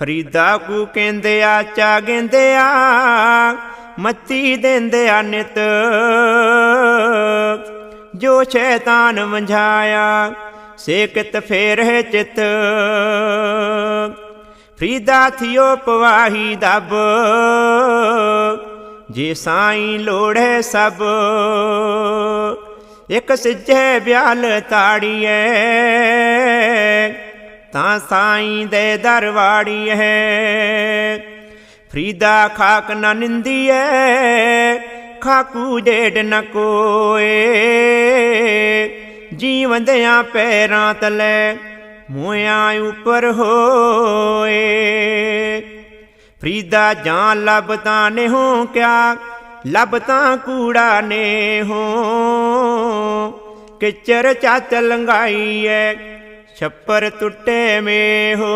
ਫਰੀਦਾ ਕੂ ਕਹਿੰਦੇ ਆ, ਚਾ ਕਹਿੰਦੇ ਆ, ਮੱਤੀ ਦਿੰਦੇ ਆ ਨਿਤ। ਜੋ ਸ਼ੈਤਾਨ ਵੰਝਾਇਆ, ਸੇਕਤ ਫੇਰ ਹੈ ਚਿਤ। ਫਰੀਦਾ ਥਿਓ ਪਵਾਹੀ ਦਬ, ਜੇ ਸਾਈਂ ਲੋੜੇ ਸਭ ਇੱਕ ਸਿੱਝੇ ਬਿਆਲ ਤਾੜੀਏ ਤਾਂ ਸਾਈਂ ਦੇ ਦਰਵਾੜੀ ਹੈ ਫਰੀਦਾ ਖਾਕ ਨਾ ਨਿੰਦੀ ਨਿੰਦੀਏ ਖਾਕੂ ਡੇਡ ਨ ਕੋਏ। ਜੀਵੰਦਿਆਂ ਪੈਰਾਂ ਤਲੇ ਮੋਇਆਂ ਉਪਰ ਹੋਏ। ਫਰੀਦਾ ਜਾਂ ਲੱਭਤਾ ਨੇ ਹੋ ਕਿਆ ਲੱਭਤਾ ਕੂੜਾ ਨੇ ਹੋ ਕਿਚਰ ਚੱਤ ਲੰਗਾਈ ਐ ਛੱਪਰ ਟੁੱਟੇ ਮੇ ਹੋ